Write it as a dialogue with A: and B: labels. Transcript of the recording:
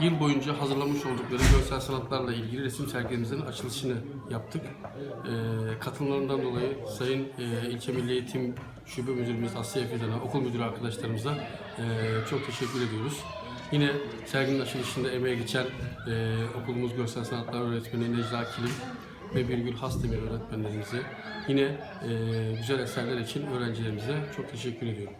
A: yıl boyunca hazırlamış oldukları görsel sanatlarla ilgili resim sergilerimizin açılışını yaptık. E, katılımlarından dolayı Sayın e, İlçe Milli Eğitim Şube Müdürümüz Asya Fidan'a, okul müdürü arkadaşlarımıza e, çok teşekkür ediyoruz. Yine serginin açılışında emeğe geçen e, okulumuz Görsel Sanatlar Öğretmeni Necla Kilim ve Birgül Hasdemir öğretmenlerimize yine e, güzel eserler için öğrencilerimize çok teşekkür ediyorum.